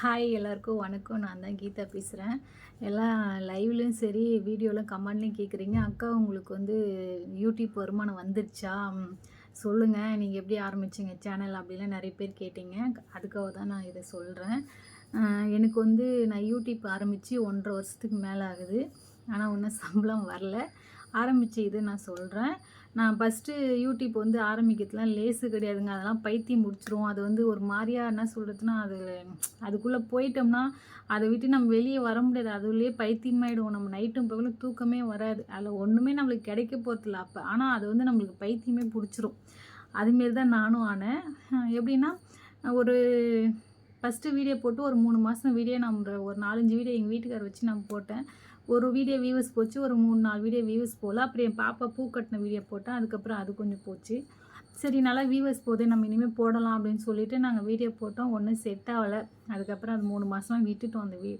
Hi எல்லாருக்கும் வணக்கம். நான் தான் கீதா பேசுகிறேன் எல்லாம் லைவ்லேயும் சரி வீடியோலாம் கமெண்ட்லேயும் கேட்குறீங்க அக்கா உங்களுக்கு வந்து யூடியூப் வருமானம் வந்துருச்சா? சொல்லுங்கள் நீங்கள் எப்படி ஆரம்பிச்சிங்க? சேனல் அப்படிலாம் நிறைய பேர் கேட்டீங்க. அதுக்காக தான் நான் இதை சொல்கிறேன் எனக்கு வந்து நான் யூடியூப் ஆரம்பித்து ஒன்றரை வருஷத்துக்கு மேலே ஆகுது. ஆனால் ஒன்றும் சம்பளம் வரல. ஆரம்பித்த இதை நான் சொல்கிறேன் நான் ஃபஸ்ட்டு யூடியூப் வந்து ஆரம்பிக்கிறதுலாம் லேஸு கிடையாதுங்க. அதெல்லாம் பைத்தியம் முடிச்சிரும் அது வந்து ஒரு மாதிரியா என்ன சொல்கிறதுனா அது அதுக்குள்ளே போயிட்டோம்னா அதை விட்டு நம்ம வெளியே வர முடியாது. அதுலேயே பைத்தியமாயிடுவோம். நம்ம நைட்டும் பகலும் தூக்கமே வராது. அதில் ஒன்றுமே நம்மளுக்கு கிடைக்க போகிறதில்ல அப்போ. ஆனால் அது வந்து நம்மளுக்கு பைத்தியமே பிடிச்சிரும். அதுமாரி தான் நானும் ஆனேன். எப்படின்னா ஒரு ஃபஸ்ட்டு வீடியோ போட்டு ஒரு மூணு மாதம் வீடியோ நம்ம ஒரு நாலஞ்சு வீடியோ எங்கள் வீட்டுக்கார வச்சு நான் போட்டேன். ஒரு வீடியோ வியூவர்ஸ் போச்சு ஒரு மூணு நாலு வீடியோ வியூவர்ஸ் போகல அப்புறம் என் பாப்பா பூ கட்டின வீடியோ போட்டேன். அதுக்கப்புறம் அது கொஞ்சம் போச்சு. சரி நல்லா வியூவர்ஸ் போதே நம்ம இனிமேல் போடலாம் அப்படின்னு சொல்லிவிட்டு நாங்கள் வீடியோ போட்டோம். ஒன்றும் செட் ஆகலை. அதுக்கப்புறம் அது மூணு மாதம்லாம் விட்டுட்டோம் அந்த வீ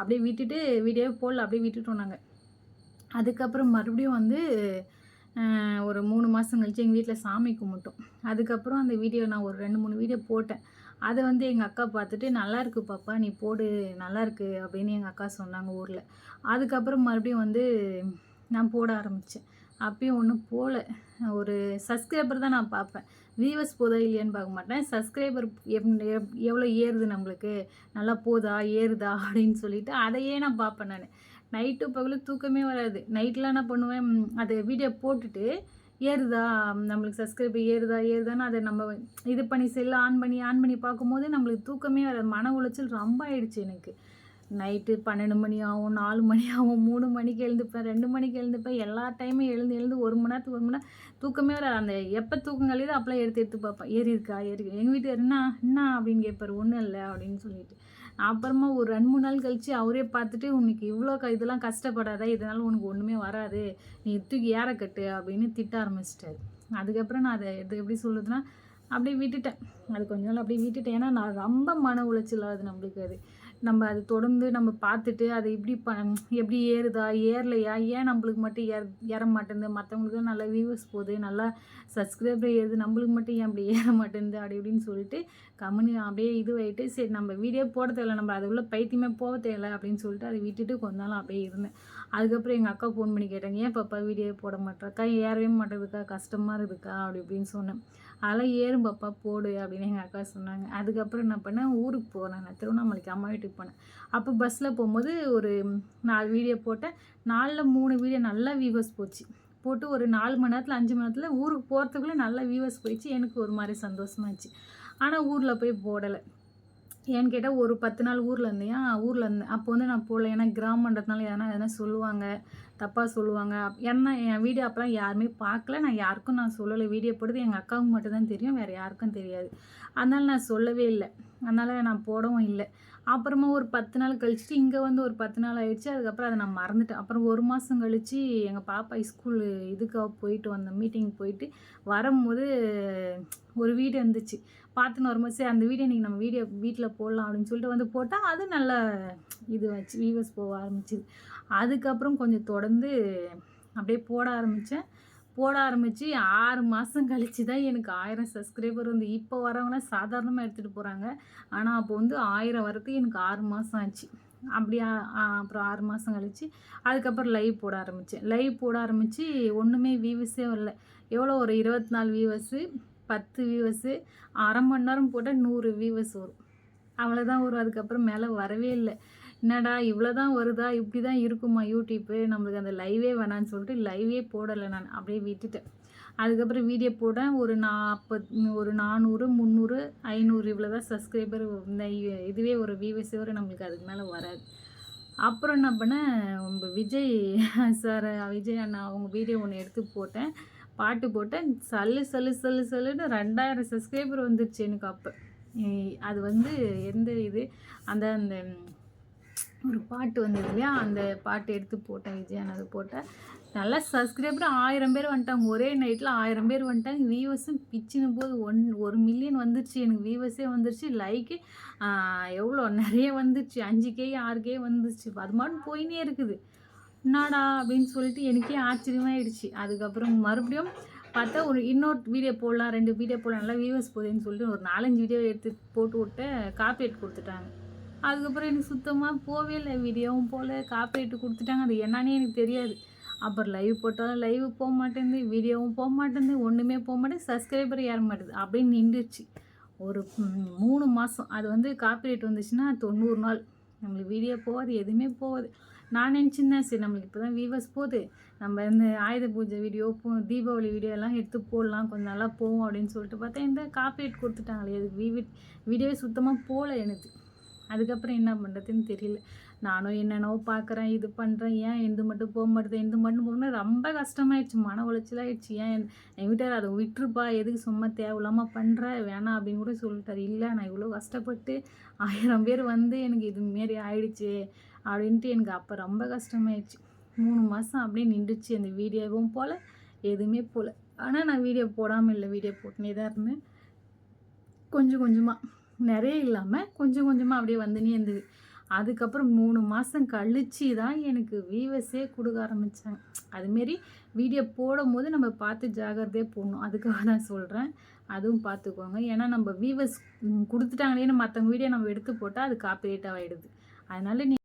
அப்படியே விட்டுட்டு வீடியோ போடல அப்படியே விட்டுட்டோம் நாங்கள் அதுக்கப்புறம் மறுபடியும் வந்து ஒரு மூணு மாதம் கழிச்சு எங்கள் வீட்டில் சாமி கும்பிட்டோம். அதுக்கப்புறம் அந்த வீடியோ நான் ஒரு ரெண்டு மூணு வீடியோ போட்டேன். அதை வந்து எங்கள் அக்கா பார்த்துட்டு நல்லா இருக்கு பாப்பா நீ போடு நல்லா இருக்கு அப்படின்னு எங்கள் அக்கா சொன்னாங்க ஊரில். அதுக்கப்புறம் மறுபடியும் வந்து நான் போட ஆரம்பித்தேன் அப்பயும் ஒன்றும் போகல ஒரு சப்ஸ்கிரைபர் தான் நான் பார்ப்பேன். வியூவர்ஸ் போதா இல்லையான்னு பார்க்க மாட்டேன். சப்ஸ்கிரைபர் எப்- எவ்வளோ ஏறுது நம்மளுக்கு? நல்லா போதா ஏறுதா அப்படின்னு சொல்லிட்டு அதையே நான் பார்ப்பேன் நான். நைட்டு பகலும் தூக்கமே வராது. நைட்லாம் என்ன பண்ணுவேன் அது வீடியோ போட்டுட்டு ஏறுதா நம்மளுக்கு சப்ஸ்கிரைப் ஏறுதா ஏறுதான்னு அதை நம்ம இது பண்ணி செல்ல ஆன் பண்ணி ஆன் பண்ணி பார்க்கும்போது நம்மளுக்கு தூக்கமே வராது. மன உளைச்சல் ரொம்ப ஆயிடுச்சு எனக்கு. நைட்டு பன்னெண்டு மணி ஆகும் நாலு மணி ஆகும் மூணு மணிக்கு எழுந்துப்பேன் ரெண்டு மணிக்கு எழுந்துப்பேன். எல்லா டைமும் எழுந்து எழுந்து ஒரு மணி நேரத்துக்கு ஒரு மணி நேரம் தூக்கமே வராது. அந்த எப்போ தூக்கம் கழியுதோ அப்போலாம் எடுத்து எடுத்து பார்ப்பேன். ஏறி இருக்கா ஏறி எங்கள் வீட்டு என்ன என்ன அப்படின்னு கேட்பார். ஒன்றும் இல்லை அப்படின்னு சொல்லிட்டு. அப்புறமா ஒரு ரெண்டு மூணு நாள் கழிச்சு அவரே பார்த்துட்டு உனக்கு இவ்வளோ க இதெல்லாம் கஷ்டப்படாத இதனால் உனக்கு ஒன்றுமே வராது. நீ தூக்கி ஏற கட்டு அப்படின்னு திட்ட ஆரம்பிச்சிட்டாரு. அதுக்கப்புறம் நான் அதை எடுத்து எப்படி சொல்லுதுன்னா அப்படியே விட்டுட்டேன். அது கொஞ்ச நாள் அப்படியே விட்டுட்டேன். ஏன்னா நான் ரொம்ப மன உளைச்சல் ஆகுது நம்மளுக்கு அது. நம்ம அது தொடர்ந்து நம்ம பார்த்துட்டு அதை இப்படி ப எப்படி ஏறுதா ஏறலையா? ஏன் நம்மளுக்கு மட்டும் ஏற ஏற மாட்டேங்குது மற்றவங்களுக்கு நல்லா வியூவர்ஸ் போகுது நல்லா சப்ஸ்கிரைபர் ஏறுது நம்மளுக்கு மட்டும் ஏன் அப்படி ஏற மாட்டேங்குது அப்படி இப்படின்னு சொல்லிட்டு கம்முனி அப்படியே இதுவாயிட்டு சரி நம்ம வீடியோ போட தேவையில்ல நம்ம அது உள்ள பைத்தியமே போக தேவையில்ல அப்படின்னு சொல்லிட்டு அதை விட்டுட்டு கொஞ்ச நாள் அப்படியே இருந்தேன். அதுக்கப்புறம் எங்கள் அக்கா ஃபோன் பண்ணி கேட்டாங்க ஏன் பாப்பா வீடியோ போட மாட்டேறக்கா ஏறவே மாட்டேதுக்கா கஷ்டமாக இருக்குதுக்கா? அப்படி இப்படின்னு சொன்னேன். அதெல்லாம் ஏறும் பாப்பா போடு அப்படின்னு எங்கள் அக்கா சொன்னாங்க. அதுக்கப்புறம் என்ன பண்ணேன்? ஊருக்கு போனேன். நான் திருவண்ணாமலைக்கு அம்மா வீட்டுக்கு போனேன். அப்போ பஸ்ஸில் போகும்போது ஒரு நாலு வீடியோ போட்டேன். நாலில் மூணு வீடியோ நல்லா வியூவர்ஸ் போச்சு. போட்டு ஒரு நாலு மணி நேரத்தில் அஞ்சு மணி நேரத்தில் ஊருக்கு போகிறதுக்குள்ளே நல்லா வியூவர்ஸ் போயிடுச்சு. எனக்கு ஒரு மாதிரி சந்தோஷமாச்சு ஆனால் ஊரில் போய் போடலை. ஏன்னு கேட்டால் ஒரு பத்து நாள் ஊரில் இருந்தேன். ஊரில் இருந்தேன் அப்போ வந்து நான் போகல ஏன்னா கிராமன்றதுனால எதனா எதனா சொல்லுவாங்க தப்பாக சொல்லுவாங்க. ஏன்னா என் வீடியோ அப்போலாம் யாருமே பார்க்கல நான் யாருக்கும் நான் சொல்லலை. வீடியோ போடுறது எங்கள் அக்காவுக்கு மட்டும்தான் தெரியும். வேறு யாருக்கும் தெரியாது. அதனால் நான் சொல்லவே இல்லை. அதனால் நான் போடவும் இல்லை. அப்புறமா ஒரு பத்து நாள் கழிச்சுட்டு இங்கே வந்து ஒரு பத்து நாள் ஆயிடுச்சு. அதுக்கப்புறம் அதை நான் மறந்துட்டேன். அப்புறம் ஒரு மாதம் கழித்து எங்கள் பாப்பா ஸ்கூல் இதுக்காக போயிட்டு வந்தேன். மீட்டிங் போயிட்டு வரும்போது ஒரு வீடு இருந்துச்சு. பார்த்துன்னு வரும்போது சரி அந்த வீடியோ இன்றைக்கி நம்ம வீடியோ வீட்டில் போடலாம் அப்படின்னு சொல்லிட்டு வந்து போட்டால் அது நல்ல இது வச்சு வியூவர்ஸ் போக ஆரம்பிச்சிது. அதுக்கப்புறம் கொஞ்சம் தொடர்ந்து அப்படியே போட ஆரம்பித்தேன் போட ஆரம்பித்து ஆறு மாதம் கழித்து தான் எனக்கு ஆயிரம் சப்ஸ்கிரைபர் வந்து. இப்போ வரவங்களாம் சாதாரணமாக எடுத்துகிட்டு போகிறாங்க ஆனால் அப்போ வந்து ஆயிரம் வரதுக்கு எனக்கு ஆறு மாதம் ஆச்சு. அப்படியே அப்புறம் ஆறு மாதம் கழிச்சு அதுக்கப்புறம் லைவ் போட ஆரம்பித்தேன் லைவ் போட ஆரம்பித்து ஒன்றுமே வியூவர்ஸே வரல. எவ்வளோ? ஒரு இருபத்தி நாலு வியூவர்ஸு பத்து வியூவர்ஸு அரை மணி நேரம் போட்டால் நூறு வியூவர்ஸ் வரும். அவ்வளோதான் வரும். அதுக்கப்புறம் மேலே வரவே இல்லை. என்னடா இவ்வளோ தான் வருதா? இப்படி தான் இருக்குமா யூடியூப்பு நம்மளுக்கு அந்த லைவே வேணான்னு சொல்லிட்டு லைவே போடலை நான். அப்படியே விட்டுட்டேன். அதுக்கப்புறம் வீடியோ போட்டேன். ஒரு நாற்பத் ஒரு நானூறு முந்நூறு ஐநூறு இவ்வளோ தான் சப்ஸ்கிரைபர் இந்த இதுவே ஒரு வியூவர்ஸே வரும். நம்மளுக்கு அதுக்கு மேலே வராது. அப்புறம் என்ன பண்ணேன்? விஜய் சார் விஜய் அண்ணா அவங்க வீடியோ ஒன்று எடுத்து போட்டேன். பாட்டு போட்டேன். சல்லு சல்லு சல்லு சல்லுன்னு ரெண்டாயிரம் சப்ஸ்கிரைபர் வந்துருச்சு எனக்கு அப்போ. அது வந்து எந்த இது? அந்த அந்த ஒரு பாட்டு வந்தது இல்லையா? அந்த பாட்டு எடுத்து போட்டேன் விஜய் அது போட்டேன். நல்லா சப்ஸ்கிரைபர் ஆயிரம் பேர் வந்துட்டாங்க. ஒரே நைட்டில் ஆயிரம் பேர் வந்துட்டாங்க. வியூவர்ஸும் பிச்சின போது ஒன் ஒரு மில்லியன் வந்துருச்சு. எனக்கு வியூவர்ஸே வந்துருச்சு. லைக்கு எவ்வளோ? நிறைய வந்துருச்சு. அஞ்சு கே ஆறு கே வந்துருச்சு. அது மட்டும் போயினே இருக்குது. என்னடா அப்படின்னு சொல்லிட்டு எனக்கே ஆச்சரியமாயிடுச்சு. அதுக்கப்புறம் மறுபடியும் பார்த்தா ஒரு இன்னொரு வீடியோ போடலாம் ரெண்டு வீடியோ போடலாம் நல்லா வியூவர்ஸ் போகுதுன்னு சொல்லிட்டு ஒரு நாலஞ்சு வீடியோ எடுத்து போட்டு விட்டு காப்பி கொடுத்துட்டாங்க. அதுக்கப்புறம் எனக்கு சுத்தமாக போவே இல்லை வீடியோவும் போல் காப்பிரைட்டு கொடுத்துட்டாங்க. அது என்னன்னே எனக்கு தெரியாது. அப்புறம் லைவ் போட்டாலும் லைவ் போக மாட்டேங்குது வீடியோவும் போக மாட்டேங்குது ஒன்றுமே போக மாட்டேங்குது சப்ஸ்கிரைபர் ஏற மாட்டேது அப்படின்னு நின்றுச்சு ஒரு மூணு மாதம் அது வந்து காப்பிரைட் வந்துச்சுன்னா தொண்ணூறு நாள். நம்மளுக்கு வீடியோ போகாது எதுவுமே போகாது. நான் நினச்சிருந்தேன் சரி நம்மளுக்கு இப்போ தான் வீவர்ஸ் போகுது. நம்ம இந்த ஆயுத பூஜை வீடியோ போ தீபாவளி வீடியோ எல்லாம் எடுத்து போடலாம் கொஞ்சம் நல்லா போகும் அப்படின்னு சொல்லிட்டு பார்த்தா இந்த காப்பிரைட் கொடுத்துட்டாங்களே அதுக்கு வீவி வீடியோவே சுத்தமாக போகல எனக்கு. அதுக்கப்புறம் என்ன பண்ணுறதுன்னு தெரியல. நானும் என்னென்னவோ பார்க்குறேன் இது பண்ணுறேன் ஏன் எந்த மட்டும் போக மாட்டேது எந்த மட்டும் போகணும் ரொம்ப கஷ்டமாயிடுச்சு மன உளைச்சலாயிடுச்சு ஏன் என் வீட்டார் அதை விட்டுருப்பா எதுக்கு சும்மா தேவையில்லாமல் பண்ணுற வேணாம் அப்படின்னு கூட சொல்லிட்டார். இல்லை நான் இவ்வளோ கஷ்டப்பட்டு ஆயிரம் பேர் வந்து எனக்கு இது மாரி ஆயிடுச்சு அப்படின்ட்டு எனக்கு அப்போ ரொம்ப கஷ்டமாயிடுச்சு மூணு மாதம் அப்படியே நின்றுச்சு அந்த வீடியோவும் போல் எதுவுமே போகல ஆனால் நான் வீடியோ போடாமல் இல்லை வீடியோ போட்டுனே தான் இருந்தேன். கொஞ்சம் கொஞ்சமாக நிறைய இல்லாமல் கொஞ்சம் கொஞ்சமாக அப்படியே வந்துனே இருந்தது. அதுக்கப்புறம் மூணு மாதம் கழித்து தான் எனக்கு வீவஸே கொடுக்க ஆரம்பித்தாங்க அதுமாரி வீடியோ போடும் போது நம்ம பார்த்து ஜாகிரதையாக போடணும். அதுக்காக தான் சொல்கிறேன் அதுவும் பார்த்துக்கோங்க. ஏன்னா நம்ம வீவஸ் கொடுத்துட்டாங்களேன்னு மற்றவங்க வீடியோ நம்ம எடுத்து போட்டால் அது காப்பிரேட்டாக ஆகிடுது அதனால் நீ